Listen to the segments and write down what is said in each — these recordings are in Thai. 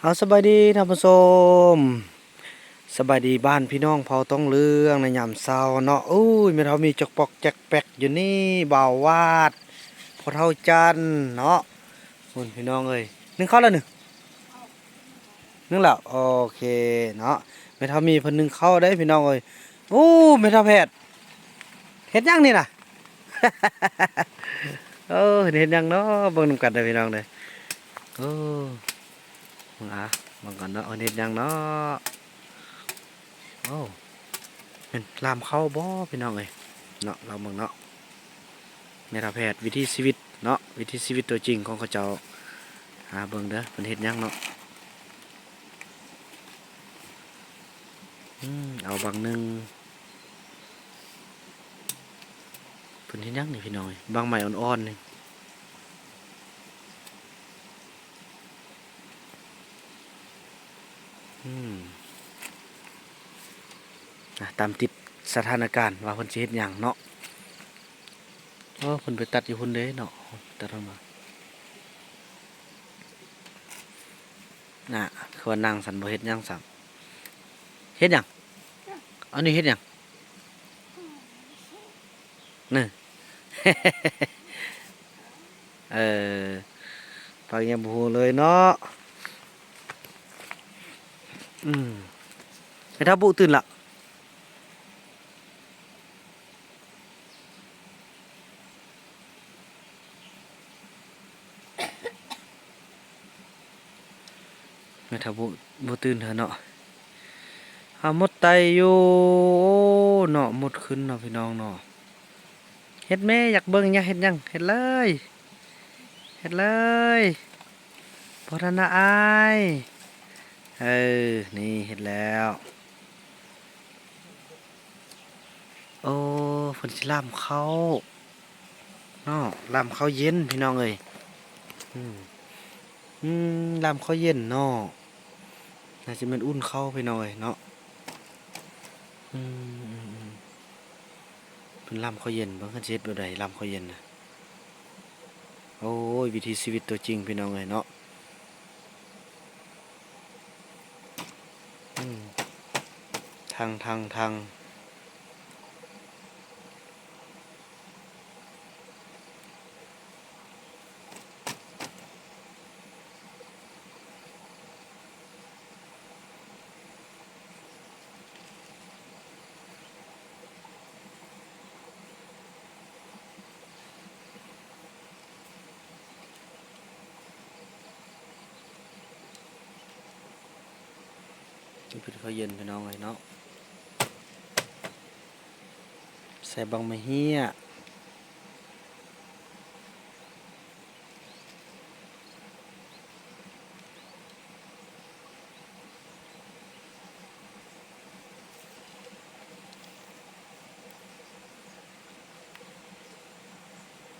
เอาสบายดีท่านผู้ชมสบายดีบ้านพี่น้องเผาต้องเรื่องในยามเช้าเนาะอุ้ยแม่เฒ่ามีจกปอกแจกแปกอยู่นี่บ่าววาดพอเท่าจันเนาะคุณพี่น้องเอ้ยนึ่งข้าวแล้วหนึ่งนึ่งแล้วโอเคเนาะแม่เฒ่ามีพิ่นนึ่งข้าวได้พี่น้องเอ้ยโอ้แม่เฒ่าแพทย์เฮ็ดยังนี่น่ะเออเฮ็ดยังเนาะเบิ่งนำกันเด้พี่น้องเด้อโอ้ มึงอะมึงก่อนเนาะเอาเน็ตยังเนาะโอ้เป็นลามเข้าบ่พี่น้องเอ้ยเนาะเราเมืองเนาะเมตาแพทย์วิธีชีวิตเนาะวิธีชีวิตตัวจริงของเขาเจ้าหาเบิ่งเด้อเป็นเฮ็ดยังเนาะอืมเอาบางหนึ่งเพิ่นเฮ็ดยังนี่พี่น้องเอ้ยบางใหม่อ่อนๆนี่ อืมอะ ตามติดสถานการณ์ว่าเพิ่นสิเฮ็ดหยังเนาะเออเพิ่นไปตัดอยู่พุ่นเด้เนาะตัดออกมาน่ะคือว่านั่งสันบ่เฮ็ดหยังซ้ํเฮ็ดหยังอันนี้เฮ็ดหยังนี่เออฟังยังบ่ฮู้เลยเนาะ อืมไอ้ท่าบุตื่นละแม่ท่าบุบุตื่นเถอะเนาะหามดไตอยู่เนาะหมดขึ้นเนาะพี่น้องเนาะเฮ็ดแม่อยากเบิ่งยากเฮ็ดยังเฮ็ดเลยเฮ็ดเลยบ่ทันนะอาย เออ นี่เห็นแล้ว โอ้ฝนสิลามเขาเนาะลามเขาเย็นพี่น้องเอ้ยอืมอืมลามเขาเย็นเนาะน่าจะเป็นอุ่นเข้าพี่น้องเอ้ยเนาะอืมเป็นลามเขาเย็นบางคันเฮ็ดแบบใดลามเขาเย็นนะโอ้ยวิธีชีวิตตัวจริงพี่น้องเอ้ยเนาะ อืม ทางทางทางที่เป็นข้าเย็นพี่น้องเลยเนาะ ใส่บังมะเฮีย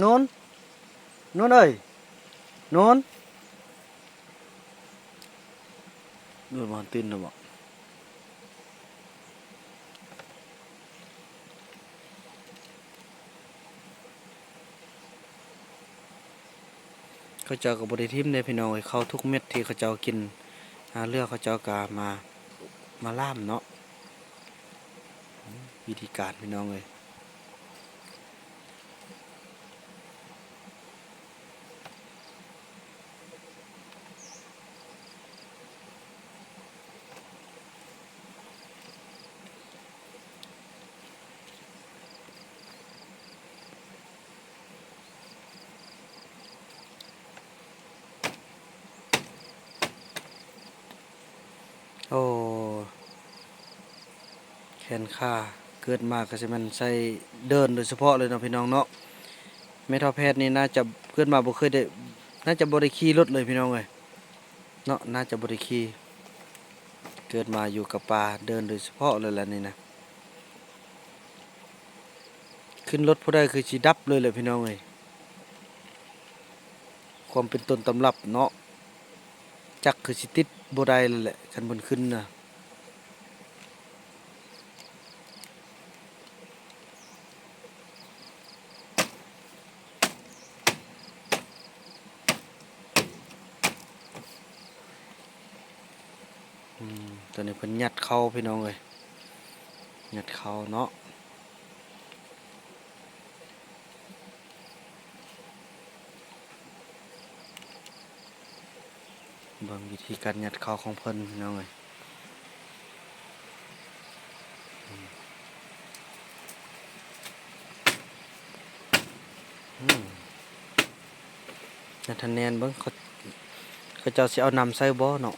นู้นนู้นเอ้ยนู้นนู้นมันตื่นแล้ว เขาเจ้ากับบริทิมเลยพี่น้องเอ้ยเขาทุกเม็ดที่เขาเจ้ากินหาเลือกเขาเจ้ากามามาล่ามเนาะวิธีการพี่น้องเลย โอ้แขนขาเกิดมาก็จะมันใส่เดินโดยเฉพาะเลยเนาะพี่น้องเนาะแม่ทอแพทย์นี่น่าจะเกิดมาบ่เคยได้น่าจะบ่ได้ขี่รถเลยพี่น้องเอ้ยเนาะน่าจะบ่ได้ขี่เกิดมาอยู่กับป่าเดินโดยเฉพาะเลยล่ะนี่นะขึ้นรถผู้ใดคือสิดับเลยแหละพี่น้องเอ้ยความเป็นต้นตำรับเนาะ จักคือสิติดบ่ได้เลยแหละคันบนขึ้นน่ะอืมตอนนี้เพิ่นยัดเข้าพี่น้องเอ้ยยัดเข้าเนาะ บิ่งวิธีการยัดเข้าของเพิ่นพี่น้องเอ้ยนัทแนนเบิ่งเขาเขาเจ้าสิเอานำใส่บ่เนาะ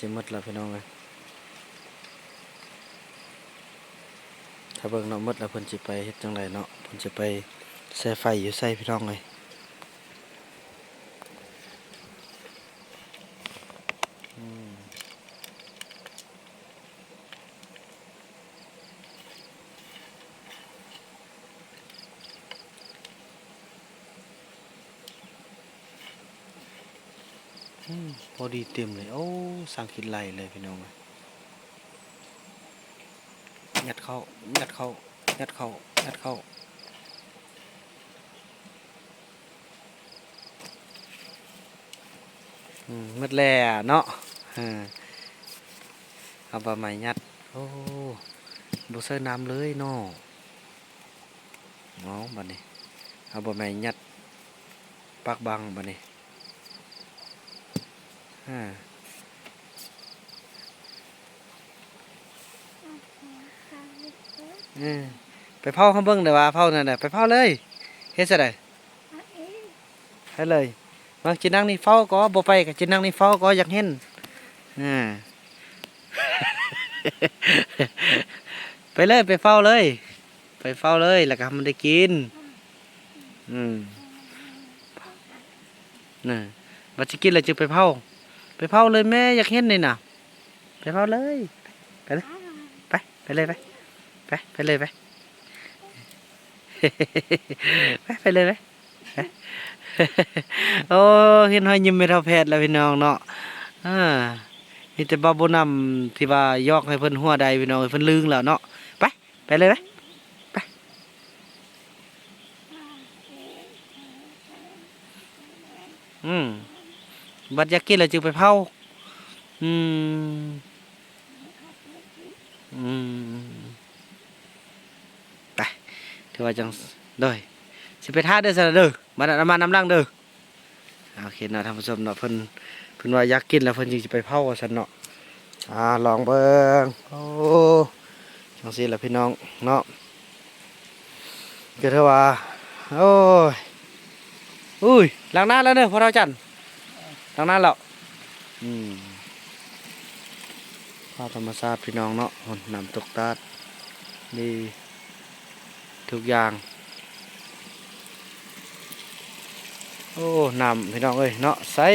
จะมดแล้วพี่น้องเลยถ้าเบิ่งเนาะมดแล้วเพิ่นสิไปเฮ็ดจังไดเนาะเพิ่นสิไปใส่ไฟอยู่ใส่พี่น้องเลยอืมพอดีเต็มเลย โอ้ สั่งคิดไหลเลยพี่น้องยัดเข้ายัดเข้ายัดเข้ายัดเข้าอืมหมดแล้วเนาะเอาบะไม้ยัด โอ้บ่ใส่น้ำเลยเนาะเนาะบัดนี้เอาบะไม้ยัดปักบังบัดนี้อ่าเออ ไปเผาข้างเบิ้งเดี๋ยวว่าเผานั่นแหละไปเผาเลยเฮ็ดซะได้ให้เลยบาจินั่งนี่เฝ้าก็บ่ไปกับจินั่งนี่เฝ้าก็อยากเห็นอ่าไปเลยไปเฝ้าเลย ไปเฝ้าเลยแล้วก็มันได้กินอืมน่ะว่าจะกินแล้วจึงไปเผาไปเผาเลยแม่อยากเห็นนี่น่ะไปเผาเลยไปเลยไปไปเลยไป ไปไปเลยไปไปไปเลยไปโอ้เห็นหอยยิ้มไม่เท่าแพทย์แล้วพี่น้องเนาะอ่ามีแต่บาบุนำที่ว่ายอกให้เพิ่นหัวใดพี่น้องให้เพิ่นลืงแล้วเนาะไปไปเลยไปไปอืมบัดยากกินแล้วจึงไปเผาอืมอืม ไป ถือว่าจังเด้อสิไปท่าเด้อซะเด้อมาน้ำมาน้ำลังเด้อโอเคเนาะท่านผู้ชมเนาะเพิ่นเพิ่นว่าอยากกินแล้วเพิ่นจึงสิไปเผาซั่นเนาะอ่าลองเบิ่งโอ้จังซี่ล่ะพี่น้องเนาะก็เท่าว่าโอ้ยอุ้ยล้างหน้าแล้วเด้อพอเราจันล้างหน้าแล้วอืมภาพธรรมชาติพี่น้องเนาะน้ำตกตาดดี ทุกอย่าง โอ้น้ำพี่น้องเอ้ยเนาะใส่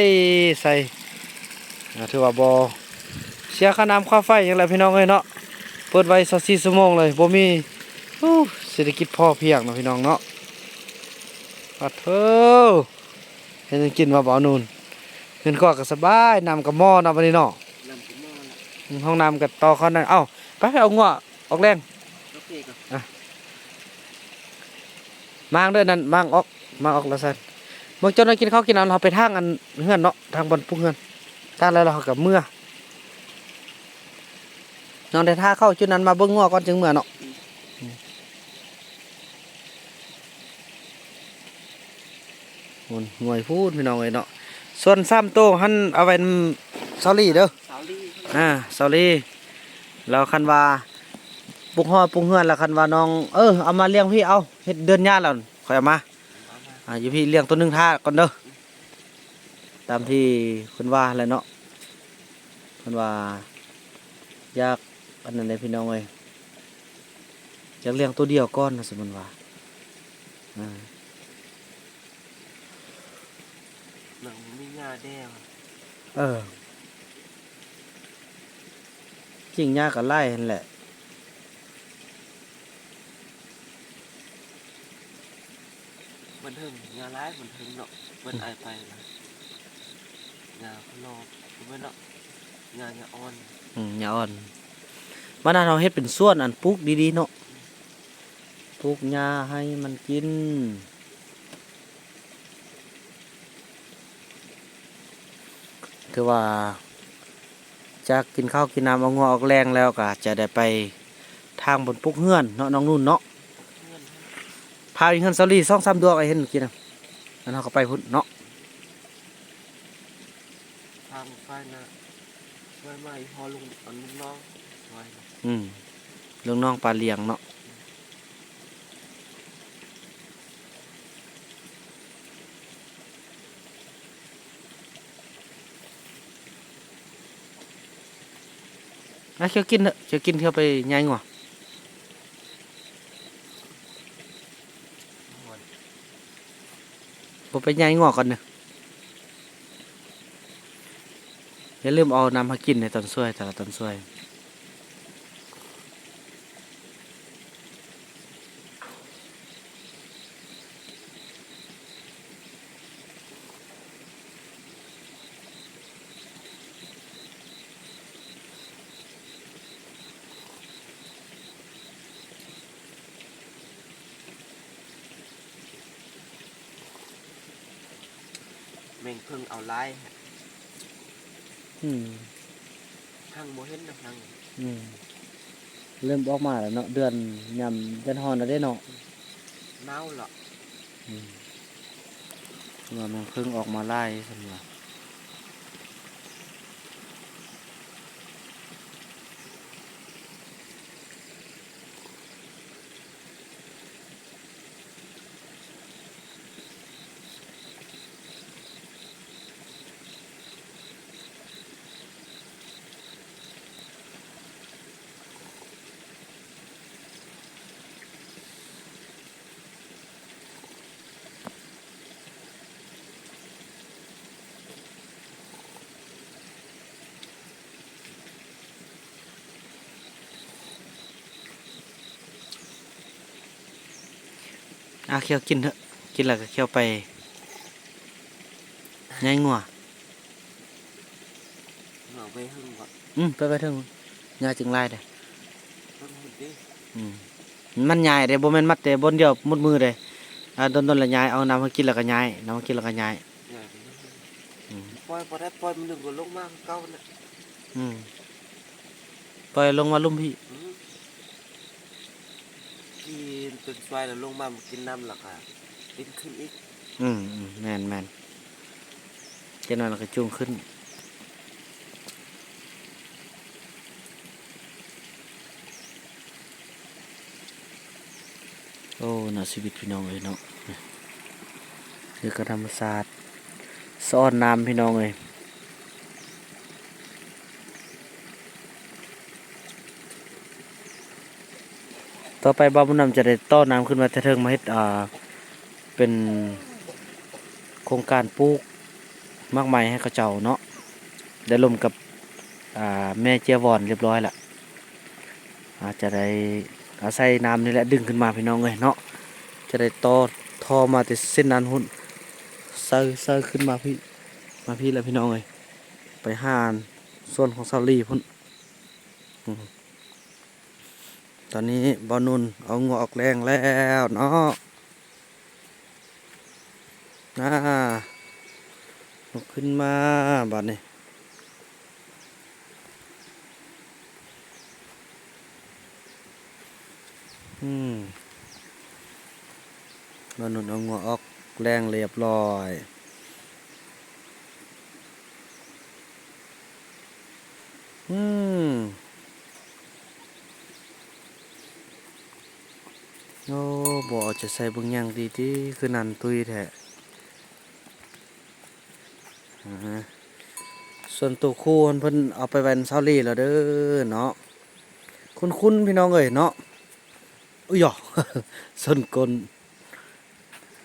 ใส่อ่าถือว่าบอเสียค่าน้ำค่าไฟอย่างไรพี่น้องเอ้ยเนาะเปิดไว้สักสี่ชั่วโมงเลยบ่มีโอ้เศรษฐกิจพอเพียงเนาะพี่น้องเนาะปัดเถอะเห็นยังกินมาบ่เอานูนเงินก็ก็สบายนำกับหม้อนำไปนี่เนาะห้องน้ำกับต่อเขานั่นเอ้าไปไปเอางัวออกแรง มางเด้วยนั่นมางออกมางออกแล้วสันเมื่อเจ้าน้อยกินข้าวกินน้ำเราไปทางอันเฮือนเนาะทางบนพุ่งเฮือนทางแล้วเรากับเมื่อนอนได้ท่าเข้าจุดนั้นมาเบิ้งงัวก่อนจึงเมื่อเนาะโอนหน่วยพูดพี่น้องเลยเนาะส่วนซ้ำโต้หันเอาไว้ซอรี่เด้อสาวลี่อ่าซอรี่แล้วคันว่า ปรุงห่อปรุงเฮือนแล้วคันว่าน้องเออเอามาเลี้ยงพี่เอาเฮ็ดเดือนหญ้าแล้วค่อยเอามาอ่าอยู่พี่เลี้ยงตัวหนึงท่าก่อนเด้อตามที่เพิ่นว่าแหล้วเนาะเพิ่นว่าอยากอันนั้นเลยพี่น้องเอ้ยอยากเลี้ยงตัวเดียวก่อนนะสมมุติว่าอ่าหนังมีงาแดงเออจริงยากกับไล่นั่นแหละ นเทิงงาร้ายบันเทิงเนาะเปิ้นอายไปนะงานพะโลเปิ้นเนาะงานงาอ่อนอืมหญ้าอ่อนบ้านเราเฮ็ดเป็นส่วนอันปลูกดีๆเนาะปลูกหญ้าให้มันกินคือว่าจะกินข้าวกินน้ำเอางอออกแรงแล้วก็จะได้ไปทางบนปุกเฮือนเนาะน้องนุ่นเนาะ พาอีเฮือนซาลีสองสามดวงไอ้เห็นเมื่อกี้นะแล้วเราก็ไปพุ่นเนาะทางไฟนะช่วยมาอีพอลุงอันลุงน้องช่วยนะอืมเรื่องน้องปลาเลี้ยงเนาะอะเคี้ยวกินเถอะเคี้ยวกินเที่ยวไปย่ายงัว ม่วน ผมไปย่ายงอกก่อนเนอะอย่าลืมเอาน้ำมากินในตอนช่วยแต่ละตอนช่วย ม่งเพิ่งเอาไล่ฮะอืมทางโมเห็นนะทางอืมเริ่มออกมาแล้วเนาะเดือนยำเดือนฮอนแล้วได้เนาะเน่าเหรออืมว่ามันเพิ่งออกมาไล่สำหรับ อะเคี้ยวกินเถอะ กินแล้วก็เคี้ยวไปย่ายงัวเอาไปหึงก่อนอืมไปไปเถึงยาจึงไล่ได้ต้นหุ่นดิอืมมันยายเด้บ่แม่นมัดแต่บนเดียวมุดมือเด้อ่าดนๆละยายเอาน้ำมากินแล้วก็ยายน้ำมากินแล้วก็ยายใหญ่ไปนิดนึงอืมปล่อยพอได้ปล่อยมันหนึ่งก็ลงมากเก้าน่ะอืมปล่อยลงมาลุ่มพี่ อืมกิ นเป็นไฟแล้วลงมามันกินน้ำหลักอะกินขึ้นอีกอืมอืมแมนแม่นเจ้าหน่อยเราก็จุงขึ้น โอ้น่าชีวิตพี่น้องเลยเนาะนี่ก็ธรรมศาสตร์ซ่อนน้ำพี่น้องเลย ต่อไปบ้าบุญนำจะได้ต้อน้ำขึ้นมาเทิงมาเฮ็ดอ่าเป็นโครงการปลูกมากมายให้เขาเจ้าเนาะได้ลมกับอ่าแม่เจียวอนเรียบร้อยละอาจจะได้อาศัยน้ำนี่แหละดึงขึ้นมาพี่น้องเลยเนาะจะได้ต่อทอมาแต่เส้นนั้นหุ่นเซอเซอขึ้นมาพี่มาพี่แล้วพี่น้องเลยไปห้านส่วนของซาลีพุ่น ตอนนี้บอนุนเอางออกแรงแล้วเนาะน่าลุกขึ้นมาบัดนี้อืมบานนุนเอางัวออกแรงเรียบร้อยอืม โอ้บ่จะใส่บางอย่างดีๆคือนันตุยแท้อ่าฮะส่วนตัวคู่เพิ่นเอาไปแวนเซาลี่แล้วเด้อเนาะคุณคุณพี่น้องเอ้ยเนาะอุ้ยหยอส้นกล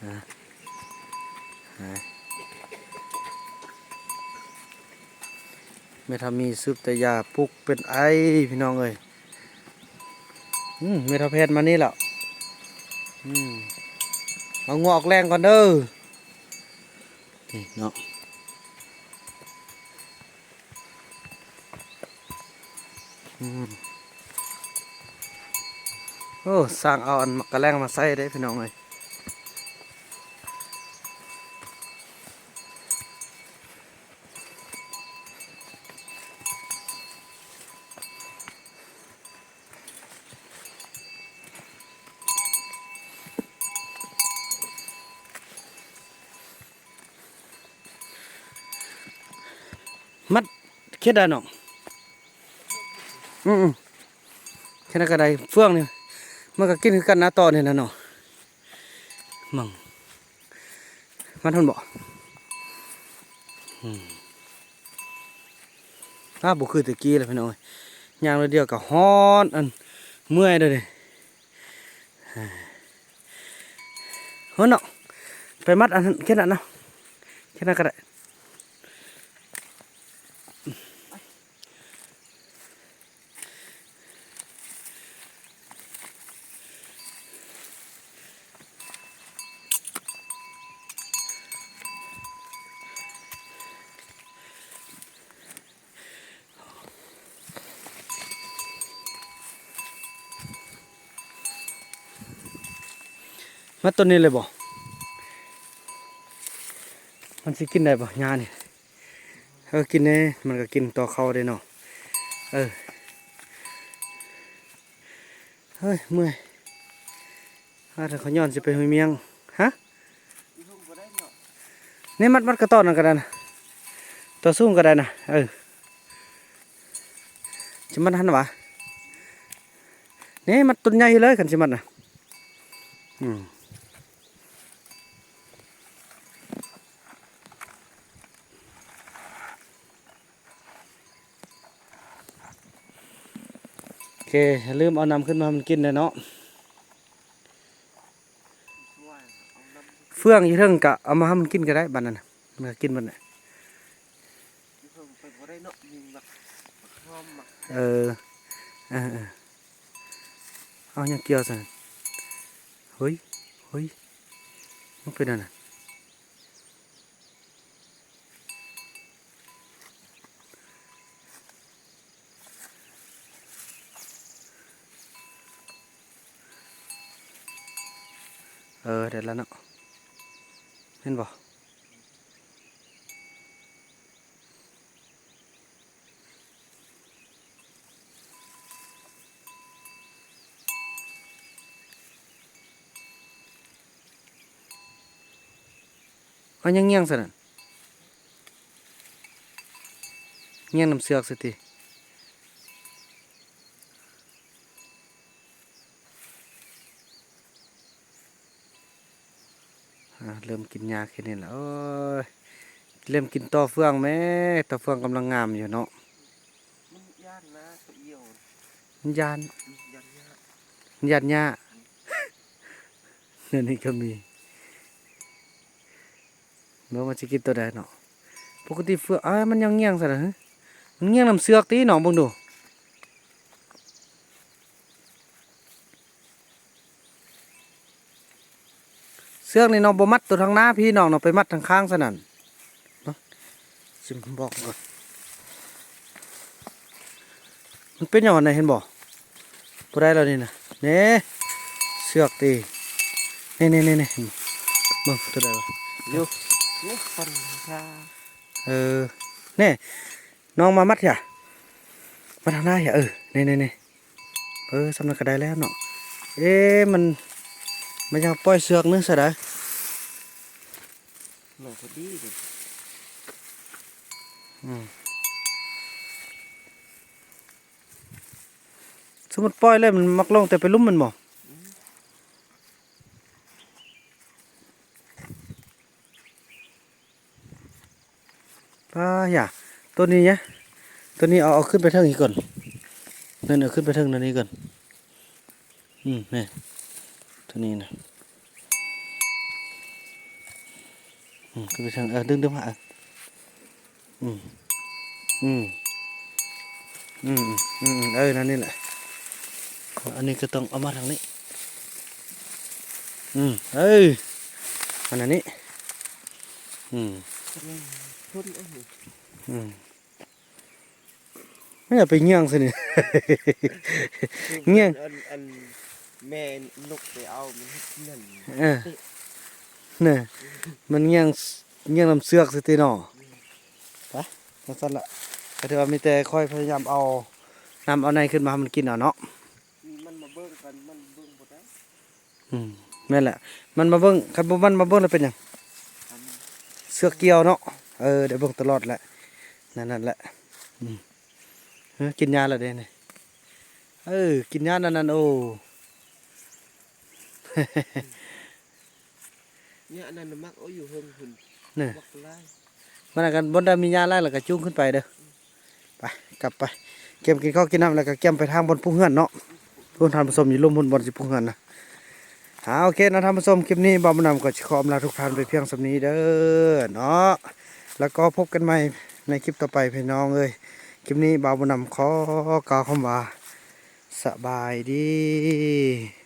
ฮะฮะไม่ทำมีซึบแต่ยาปลุกเป็นไอพี่น้องเอ้ยอืมเมทาเพศมานี่แล้ว เอางวออกแรงก่อนเด้อนี่เนาะอืมโอ้สร้างเอาอันมักกะแรงมาใส่ได้พี่น้องเลย เค็ดได้น้องอืมแค่นั้นก็ได้เฟื่องนี่มันก็กินกันนะต่อนี่ยนะเนาะมังมันทนบ่อืมอ้าบ่คือตะกี้เลยพี่น้องยยางเลยเดียวก็ฮ้อนอันเมื่อยเลยเด้เฮ้ยเนาะไปมัดอันแค่นั้นนะแค่นั้นก็ได้ มาตัวนี้เลยบ่ มันสิกินได้บ่ยานี่เออกินแน่มันก็กินต่อเขาได้เนาะ เออ เฮ้ยเมื่อยถ้าเขาย้อนสิไปห้วยเมียงฮะเนาะนี่มัดมัดกระต้อนนั่นก็ได้นะตัวสูงก็ได้นะเออจะมัดหันวะนี่มัดต้นใหญ่เลยกันสิมัดนะอืม เคอย่าลืมเอานำขึ้นมามันกินเลยเนาะช่วยเอาน้ำเฟื่องอยู่เทิงกะเอามาให้มันกินก็ได้บัดนั้นน่ะมันก็กินบัดน่ะอีทุ่งไปบ่ได้เนาะยิงแบบหอมมักเออเออเออเอายังเกี่ยวสิเฮ้ยเฮ้ยมันเป็นอะไร เออเดี๋ยวแล้วเนาะเห็นบ่เอายังเงี้ยงสินะเงี้ยงน้ำเสือกสิที แค่นี้แล้วโอ้ยเริ่มกินต่อเฟืองแม่ต่อเฟืองกำลังงามอยู่เนาะมันยานนะตัวเอียวมันยานยานยามันยานหญ้าเนี่ยนี่ก็มีเมื่อมันจะกินตัวใดเนาะปกติเฟืองอ้ามันยังเงี้ยงสินะมันเงี้ยงน้ำเสือกตีหนองบังดู เสือกนี่น้องบ่มัดตัวทางหน้าพี่น้องน้องไปมัดทางข้างซะนั่นเนาะสิผมบอกก่อนมันเป็นอย่างไรเห็นบ่บ่ได้แล้วนี่นะเน่เสือกตีนี่นี่นี่นี่เบิ่งตัวใดวะอยู่นี่ฟันค่ะเออเน่น้องมามัดอย่ามาทางหน้าอย่าเออนี่นี่นี่เออสำนักกระไดแล้วเนาะเอ๊ะมัน มันยังปล่อยเสือกนึงซะได้หน่อยพอดีเลยสมมติปล่อยเลยมันมักลงแต่ไปลุ่มมันบ่ป้าอย่าตัวนี้เนี่ยตัวนี้เอาเอาขึ้นไปเทิงอีกก่อนนั่นเอาขึ้นไปเทิงนั่นนี้ก่อน อืมนี่ ตัวนี้นะอืมขึ้นไปทิงเออดึงดึงมาอืมอืมอืมอืมอืมเออนั่นนี่แหละอันนี้ก็ต้องเอามาทางนี้ อืมเอ้ยอันนั้นนี้ อืมอืมไม่อยากไปเงี้ยงสินี่เงี้ยอันอัน แม่นกไปเอามันเฮ็ดนั่นเออเนี่ยมันเงี้ยงเงี้ยงลำเสือกสิตีหนอไปนั่นสั่นละก็ถือว่ามีแต่ค่อยพยายามเอานำเอาในขึ้นมาให้มันกินเอาเนาะมันมาเบิ่งกันมันเบิ่งบ่ได้อืมแม่นแหละ มันมาเบิ้งคันบ่มันมาเบิ้งแล้วเป็นหยังอันนี้เสือกเกี่ยวเนาะเออเดี๋ยวเบิ้งตลอดแหละนั่นนั่นแหละอืมเออกินยาแล้วเด้นี่เออกินยานั่นนั่นโอ้ เนี่ยอันนั้นน่ะมักเอาอยู่เฮิงหุ่นเนี่ยมักไล่มันอากันบนได้มียาไล่แล้วก็จุ้งขึ้นไปเด้อไปกลับไปเก็บกินข้าวกินน้ำแล้วก็เก็บไปทางบนผู้เฮือนเนาะผู้ทานผสมอยู่ร่มบนบนสิผู้เฮือนนะหาโอเคนะท่านผู้ชมคลิปนี้บอมนำก็ขออำลาทุกท่านไปเพียงสำนี้เด้อเนาะแล้วก็พบกันใหม่ในคลิปต่อไปพี่น้องเอ้ยคลิปนี้บอมนำขอกล่าวคำว่าสบายดี